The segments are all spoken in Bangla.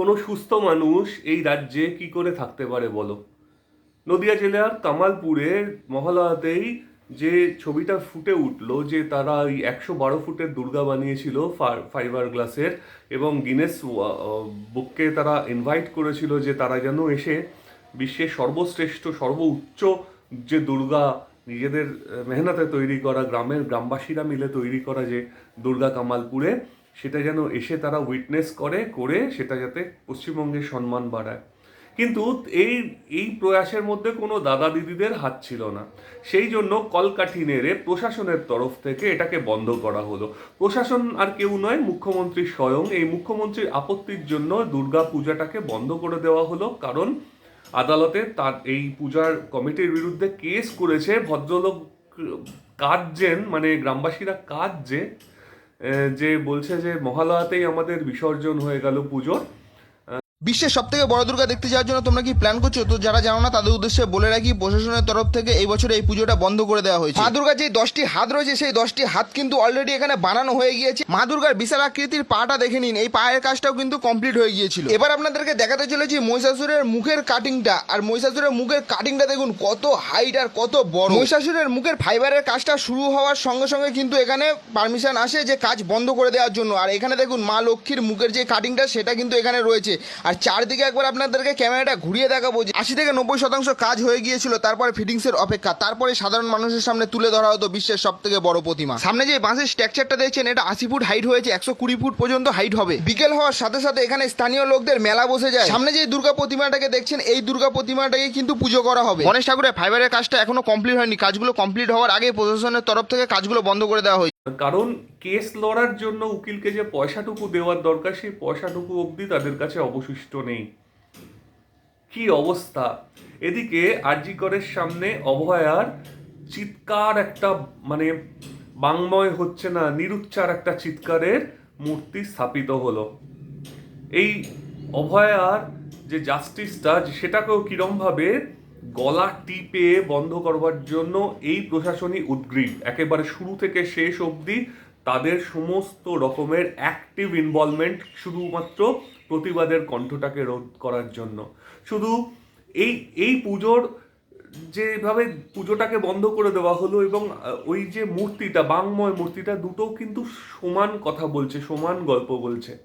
কোনো সুস্থ মানুষ এই রাজ্যে কি করে থাকতে পারে বলো? নদিয়া জেলার কামালপুরে মহালয়াতেই যে ছবিটা ফুটে উঠল, যে তারা ওই একশো বারো ফুটের দুর্গা বানিয়েছিল ফাইবার গ্লাসের এবং গিনেস বুককে তারা ইনভাইট করেছিল যে তারা যেন এসে বিশ্বের সর্বশ্রেষ্ঠ, সর্বোচ্চ যে দুর্গা নিজেদের মেহনতে তৈরি করা, গ্রামের গ্রামবাসীরা মিলে তৈরি করা যে দুর্গা কামালপুরে সেটা যেন এসে তারা উইটনেস করে করে সেটা যাতে পশ্চিমবঙ্গের সম্মান বাড়ায়। কিন্তু এই এই প্রয়াসের মধ্যে কোনো দাদা দিদিদের হাত ছিল না। সেই জন্য কলকাঠি নেড়ে প্রশাসনের তরফ থেকে এটাকে বন্ধ করা হলো। প্রশাসন আর কেউ নয় মুখ্যমন্ত্রী স্বয়ং। এই মুখ্যমন্ত্রীর আপত্তির জন্য দুর্গা পূজাটাকে বন্ধ করে দেওয়া হলো। কারণ আদালতে তার এই পূজার কমিটির বিরুদ্ধে কেস করেছে। ভদ্রলোক কাজ কাঁদছেন মানে গ্রামবাসীরা কাঁদছে। আহ, যে বলছে যে মহালয়াতেই আমাদের বিসর্জন হয়ে গেল পুজোর। বিশ্বের সব থেকে বড় দুর্গা দেখতে যাওয়ার জন্য তোমরা কি প্ল্যান করছ? তো যারা জানো না, তাদের উদ্দেশ্যে বলে রাখি, প্রশাসনের তরফ থেকে এই বছর এই পুজোটা বন্ধ করে দেওয়া হয়েছে। মা দুর্গার যে দশটি হাত রয়েছে, সেই দশটি হাত কিন্তু অলরেডি এখানে বানানো হয়ে গিয়েছে। মা দুর্গার বিশাল আকৃতির পাটা দেখে নিন। এই পায়ের কাজটাও কিন্তু কমপ্লিট হয়ে গিয়েছিল। এবার আপনাদেরকে দেখাতে চলেছি মহিষাসুরের মুখের কাটিংটা আর মহিষাসুরের মুখের কাটিংটা দেখুন, কত হাইট আর কত বড়। মহিষাসুরের মুখের ফাইবারের কাজটা শুরু হওয়ার সঙ্গে সঙ্গে কিন্তু এখানে পারমিশন আসে যে কাজ বন্ধ করে দেওয়ার জন্য। আর এখানে দেখুন মা লক্ষ্মীর মুখের যে কাটিংটা সেটা কিন্তু এখানে রয়েছে। আর চারদিকে একবার আপনাদেরকে ক্যামেরাটা ঘুরিয়ে দেখাবো যে আশি থেকে নব্বই শতাংশ কাজ হয়ে গিয়েছিল, তারপরে ফিটিংসের অপেক্ষা। তারপরে সাধারণ মানুষের সামনে তুলে ধরা হতো বিশ্বের সব থেকে বড় প্রতিমা। সামনে যে বাঁশের স্ট্রাকচারটা দেখছেন, এটা আশি ফুট হাইট হয়েছে, একশো কুড়ি ফুট পর্যন্ত হাইট হবে। বিকেল হওয়ার সাথে সাথে এখানে স্থানীয় লোকদের মেলা বসে যায়। সামনে যে দুর্গা প্রতিমাটাকে দেখছেন, এই দুর্গা প্রতিমাটাকে কিন্তু পুজো করা হবে। গণেশ ঠাকুরের ফাইবারের কাজটা এখনও কমপ্লিট হয়নি। কাজগুলো কমপ্লিট হওয়ার আগে প্রশাসনের তরফ থেকে কাজগুলো বন্ধ করে দেওয়া হয়েছে। কারণ কেস লড়ার জন্য উকিলকে যে পয়সাটুকু দেওয়ার দরকার, সেই পয়সাটুকু অবধি তাদের কাছে অবশিষ্ট নেই। কি অবস্থা? এদিকে আরজিকরের সামনে অভয়ার চিৎকার একটা মানে বাংময় হচ্ছে না, নিরুচ্চার একটা চিৎকারের মূর্তি স্থাপিত হলো। এই অভয়ার যে জাস্টিসটা সেটাকেও কিরমভাবে গলা টিপে বন্ধ করবার জন্য এই প্রশাসনই উদ্গ্রীব। একেবারে শুরু থেকে শেষ অবধি তাদের সমস্ত রকমের অ্যাক্টিভ ইনভলভমেন্ট শুধুমাত্র প্রতিবাদের কণ্ঠটাকে রোধ করার জন্য। শুধু এই এই পুজোর যেভাবে পুজোটাকে বন্ধ করে দেওয়া হলো এবং ওই যে মূর্তিটা, বাংময় মূর্তিটা দুটো কিন্তু সমান কথা বলছে, সমান গল্প বলছে।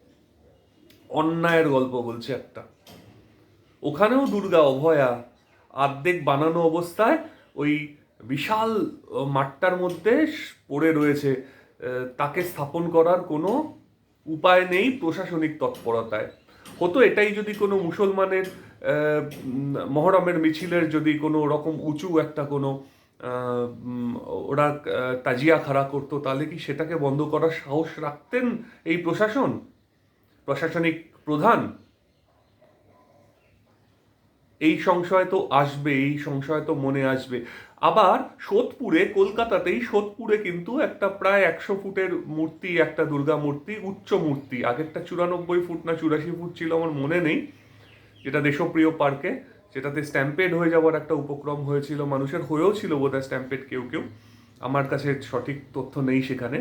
অন্যায়ের গল্প বলছে একটা। ওখানেও দুর্গা অভয়া আর্ধেক বানানো অবস্থায় ওই বিশাল মাঠটার মধ্যে পড়ে রয়েছে। তাকে স্থাপন করার কোনো উপায় নেই প্রশাসনিক তৎপরতায়। হতো এটাই যদি কোনো মুসলমানের মহরমের মিছিলের যদি কোনো রকম উঁচু একটা কোনো ওরা তাজিয়া খাড়া করতো, তাহলে কি সেটাকে বন্ধ করার সাহস রাখতেন এই প্রশাসন? প্রশাসনিক প্রধান? এই সংশয় তো আসবে, এই সংশয় তো মনে আসবে। আবার সোদপুরে, কলকাতাতেই সোদপুরে কিন্তু একটা প্রায় একশো ফুটের মূর্তি, একটা দুর্গা মূর্তি, উচ্চ মূর্তি, আগেরটা চুরানব্বই ফুট না চুরাশি ফুট ছিল আমার মনে নেই, যেটা দেশপ্রিয় পার্কে, যেটাতে স্ট্যাম্পেড হয়ে যাওয়ার একটা উপক্রম হয়েছিল, মানুষের হয়েও ছিল বোধহয় স্ট্যাম্পেড কেউ কেউ, আমার কাছে সঠিক তথ্য নেই সেখানে।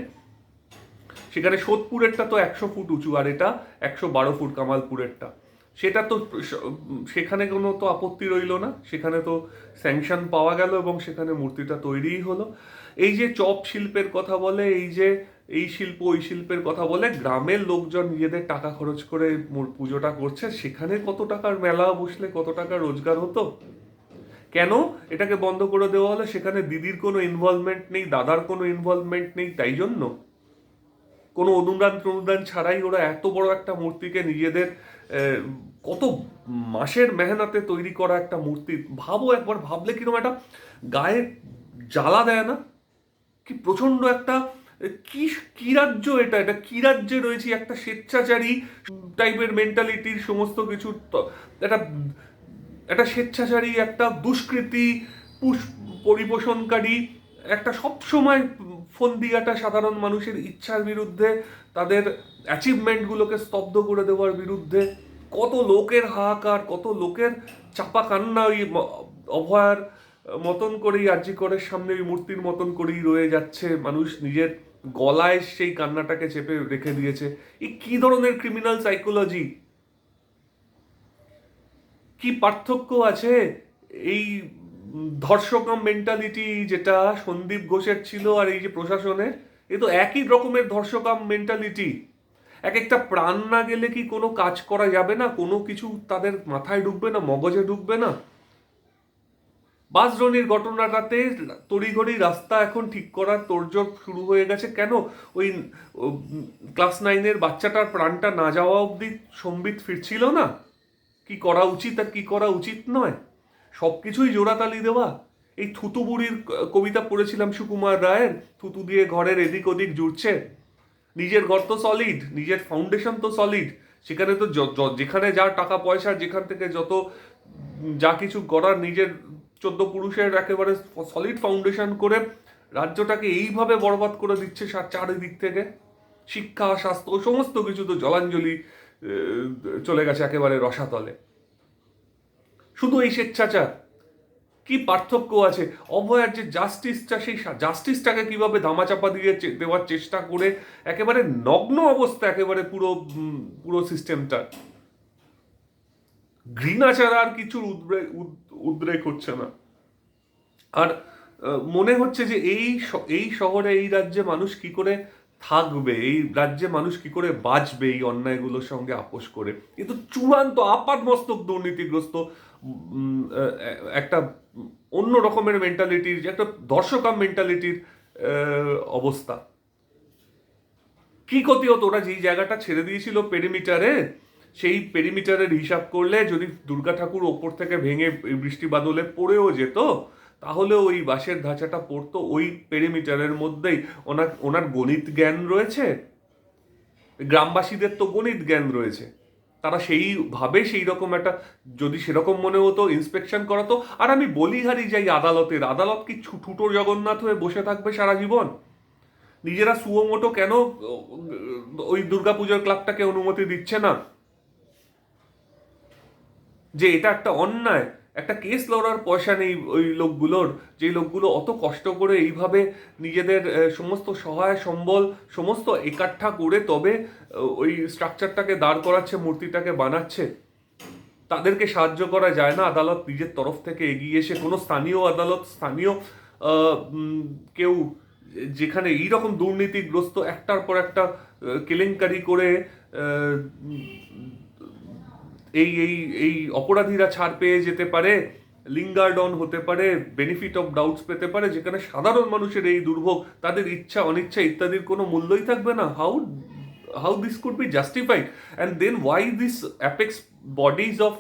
সেখানে সোদপুরেরটা তো একশো ফুট উঁচু, আর এটা একশো বারো ফুট কামালপুরেরটা। সেটা তো সেখানে কোনো তো আপত্তি রইল না। সেখানে তো স্যাংশন পাওয়া গেল এবং সেখানে মূর্তিটা তৈরিই হলো। এই যে চপ শিল্পের কথা বলে, এই যে এই শিল্প, ওই শিল্পের কথা বলে, গ্রামের লোকজন নিজেদের টাকা খরচ করে পুজোটা করছে, সেখানে কত টাকার মেলা বসলে কত টাকা রোজগার হতো? কেন? এটাকে বন্ধ করে দেওয়া হলো, সেখানে দিদির কোনো ইনভলভমেন্ট নেই, দাদার কোনো ইনভলভমেন্ট নেই, তাই জন্য। কোনো অনুদান অনুদান ছাড়াই ওরা এত বড় একটা মূর্তিকে নিজেদের কত মাসের মেহনতে তৈরি করা একটা মূর্তি। ভাবো একবার, ভাবলে কীরকম একটা গায়ে জ্বালা দেয় না? কি প্রচণ্ড একটা কি কি রাজ্য এটা? এটা কি রাজ্যে রয়েছে? একটা স্বেচ্ছাচারী টাইপের মেন্টালিটির সমস্ত কিছু একটা একটা স্বেচ্ছাচারী, একটা দুষ্কৃতি, পুষ, পরিপোষণকারী, একটা সবসময় ফন্দিয়াটা সাধারণ মানুষের ইচ্ছার বিরুদ্ধে, তাদের অ্যাচিভমেন্টগুলোকে স্তব্ধ করে দেওয়ার বিরুদ্ধে, কত লোকের হাহাকার, কত লোকের চাপা কান্না ওই অভয়ার মতন করেই আর্যিকরের সামনে ওই মূর্তির মতন করেই রয়ে যাচ্ছে। মানুষ নিজের গলায় সেই কান্নাটাকে চেপে রেখে দিয়েছে। এই কি ধরনের ক্রিমিনাল সাইকোলজি কি পার্থক্য আছে এই ধর্ষকম মেন্টালিটি যেটা সন্দীপ ঘোষের ছিল আর এই যে প্রশাসনের, এ তো একই রকমের ধর্ষকাম মেন্টালিটি এক একটা প্রাণ না গেলে কি কোনো কাজ করা যাবে না? কোনো কিছু তাদের মাথায় ঢুকবে না, মগজে ঢুকবে না? বাসরনির ঘটনাটাতে তড়িঘড়ি রাস্তা এখন ঠিক করার তোড়জোড় শুরু হয়ে গেছে। কেন? ওই ক্লাস নাইনের বাচ্চাটার প্রাণটা না যাওয়া অবধি সম্বিত ফিরছিল না? কি করা উচিত আর কি করা উচিত নয়? সব কিছুই জোড়াতালি দেওয়া। এই থুতু বুড়ির কবিতা পড়েছিলাম সুকুমার রায়ের, থুতু দিয়ে ঘরের এদিক ওদিক জুড়ছে। নিজের ঘর তো সলিড নিজের ফাউন্ডেশন তো সলিড সেখানে তো যেখানে যা টাকা পয়সা, যেখান থেকে যত যা কিছু করার নিজের চোদ্দ পুরুষের একেবারে সলিড ফাউন্ডেশন করে রাজ্যটাকে এইভাবে বরবাদ করে দিচ্ছে চারিদিক থেকে। শিক্ষা, স্বাস্থ্য, সমস্ত কিছু তো জলাঞ্জলি চলে গেছে একেবারে রসাতলে। শুধু এই স্বেচ্ছাচার। কি পার্থক্য আছে? অভয়ার যে জাস্টিসটা সেই জাস্টিসটাকে কীভাবে ধামাচাপা দিয়ে দেওয়ার চেষ্টা করে, একেবারে নগ্ন অবস্থা, একেবারে পুরো পুরো সিস্টেমটা ঘৃণা ছাড়া আর কিছুর উদ্রেক উদ্রেক হচ্ছে না। আর মনে হচ্ছে যে এই এই শহরে, এই রাজ্যে মানুষ কি করে থাকবে, এই রাজ্যে মানুষ কি করে বাঁচবে এই অন্যায়গুলোর সঙ্গে আপোষ করে? কিন্তু চূড়ান্ত আপাদমস্তক দুর্নীতিগ্রস্ত একটা অন্য রকমের মেন্টালিটির একটা দর্শকাম মেন্টালিটির অবস্থা। কি ক্ষতি হতো? ওরা যেই জায়গাটা ছেড়ে দিয়েছিল পেরিমিটারে সেই পেরিমিটারের হিসাব করলে যদি দুর্গা ঠাকুর ওপর থেকে ভেঙে বৃষ্টি বাদলে পড়েও যেত তাহলে ওই বাঁশের ধাঁচাটা পড়তো ওই পেরিমিটারের মধ্যেই। ওনার ওনার গণিত জ্ঞান রয়েছে? গ্রামবাসীদের তো গণিত জ্ঞান রয়েছে। তারা সেইভাবে সেই রকম একটা, যদি সেরকম মনে হতো ইন্সপেকশন করাতো। আর আমি বলিহারি যাই আদালতের, আদালত কি ছু- ঠুটো জগন্নাথ হয়ে বসে থাকবে সারা জীবন? নিজেরা সুয়োমোটো কেন ওই দুর্গাপুজোর ক্লাবটাকে অনুমতি দিচ্ছে না? যে এটা একটা অন্যায়। একটা কেস লড়ার পয়সা নেই ওই লোকগুলোর। যে লোকগুলো অত কষ্ট করে এইভাবে নিজেদের সমস্ত সহায় সম্বল, সমস্ত একাঠা করে তবে ওই স্ট্রাকচারটাকে দাঁড় করাচ্ছে, মূর্তিটাকে বানাচ্ছে, তাদেরকে সাহায্য করা যায় না। আদালত নিজের তরফ থেকে এগিয়ে এসে কোনো স্থানীয় আদালত, স্থানীয় কেউ যেখানে এইরকম দুর্নীতিগ্রস্ত একটার পর একটা কেলেঙ্কারি করে এই এই এই অপরাধীরা ছাড় পেয়ে যেতে পারে লিঙ্গার্ডন হতে পারে বেনিফিট অফ ডাউটস পেতে পারে, যেখানে সাধারণ মানুষের এই দুর্ভোগ, তাদের ইচ্ছা, অনিচ্ছা ইত্যাদির কোনো মূল্যই থাকবে না। How how this could be justified and then why this apex bodies of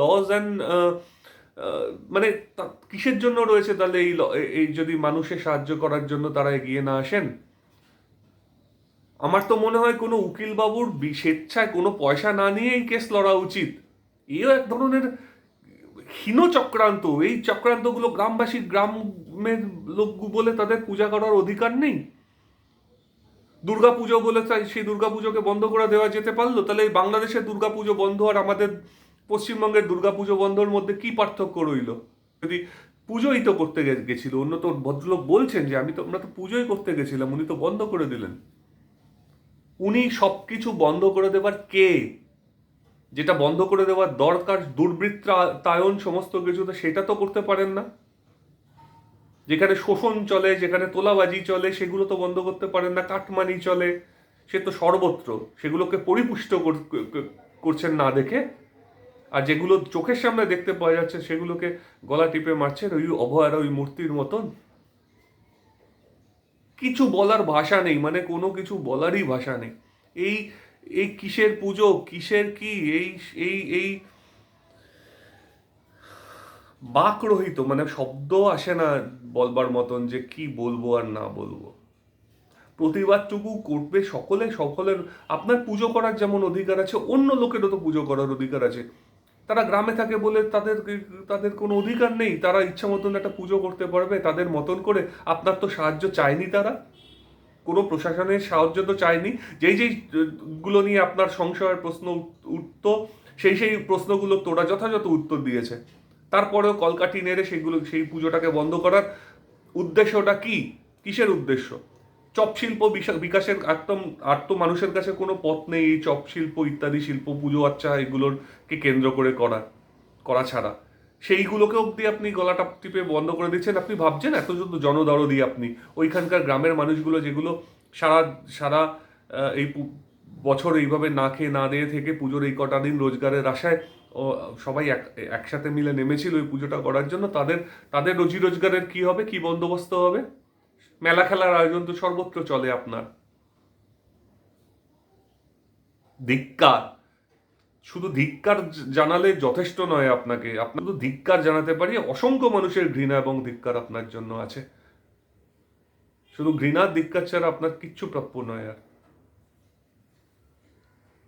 laws and মানে কিসের জন্য রয়েছে তাহলে এই যদি মানুষের সাহায্য করার জন্য তারা এগিয়ে না আসেন? আমার তো মনে হয় কোনো উকিলবাবুর স্বেচ্ছায় কোনো পয়সা না নিয়ে এই কেস লড়া উচিত। এও এক ধরনের হীন চক্রান্ত। এই চক্রান্তগুলো গ্রামবাসী গ্রামের লোক বলে তাদের পূজা করার অধিকার নেই। দুর্গাপুজো বলে তাই সেই দুর্গাপুজোকে বন্ধ করে দেওয়া যেতে পারল। তাহলে এই বাংলাদেশের দুর্গাপুজো বন্ধ আর আমাদের পশ্চিমবঙ্গের দুর্গাপুজো বন্ধর মধ্যে কি পার্থক্য রইল? যদি পুজোই তো করতে গেছিল। অন্য তো ভদ্রলোক বলছেন যে, আমি তো, আমরা তো পুজোই করতে গেছিলাম। উনি তো বন্ধ করে দিলেন। উনি সবকিছু বন্ধ করে দেবার কে? যেটা বন্ধ করে দেওয়ার দরকার, দুর্বৃত্তায়ন সমস্ত কিছু তো সেটা তো করতে পারেন না। যেখানে শোষণ চলে, যেখানে তোলাবাজি চলে, সেগুলো তো বন্ধ করতে পারেন না। কাটমানি চলে, সে তো সর্বত্র। সেগুলোকে পরিপুষ্ট কর- করছেন না দেখে। আর যেগুলো চোখের সামনে দেখতে পাওয়া যাচ্ছে, সেগুলোকে গলা টিপে মারছেন ওই অভয়ার ওই মূর্তির মতন। কিছু বলার ভাষা নেই মানে কোনো কিছু বলারই ভাষা নেই। এই এই কিসের পুজো, কিসের কি, এই এই এই বাক বাকরহিত মানে শব্দ আসে না বলবার মতন যে কি বলব আর না বলব। প্রতিবাদটুকু করবে সকলে, সকলের, আপনার পুজো করার যেমন অধিকার আছে, অন্য লোকেরও তো পুজো করার অধিকার আছে। তারা গ্রামে থাকে বলে তাদের তাদের কোনো অধিকার নেই? তারা ইচ্ছা মতন একটা পুজো করতে পারবে, তাদের মতন করে। আপনার তো সাহায্য চায়নি তারা? কোনো প্রশাসনের সাহায্য তো চায়নি? যেই যেই, গুলো নিয়ে আপনার সংশয়ের প্রশ্ন উঠ- উঠতো, সেই সেই প্রশ্নগুলো তোরা যথাযথ উত্তর দিয়েছে। তারপরেও কলকাঠি নেড়ে সেগুলো, সেই পুজোটাকে বন্ধ করার উদ্দেশ্যটা কি? কিসের উদ্দেশ্য? চপ শিল্প বিশা- বিকাশের একদম আর তো মানুষের কাছে কোনো পথ নেই এই চপ শিল্প ইত্যাদি শিল্প পুজো আচ্ছা এগুলোরকে কেন্দ্র করে করা করা ছাড়া। সেইগুলোকে অবধি আপনি গলাটা টিপে বন্ধ করে দিচ্ছেন। আপনি ভাবছেন এত যদি জনদরদি আপনি, ওইখানকার গ্রামের মানুষগুলো যেগুলো সারা সারা এই বছর এইভাবে না খেয়ে না দিয়ে থেকে পুজোর এই কটা দিন রোজগারের আশায় সবাই এক, একসাথে মিলে নেমেছিল ওই পুজোটা করার জন্য, তাদের তাদের রুজি রোজগারের কি হবে, কি বন্দোবস্ত হবে? মেলা খেলার আয়োজন তো সর্বত্র চলে আপনার। ধিক্কার। শুধু ধিক্কার জানালে যথেষ্ট নয় আপনাকে। আপনার তো ধিক্কার জানাতে পারি, অসংখ্য মানুষের ঘৃণা এবং ধিক্কার আপনার জন্য আছে। শুধু ঘৃণার ধিক্কার ছাড়া আপনার কিচ্ছু প্রাপ্য নয় আর।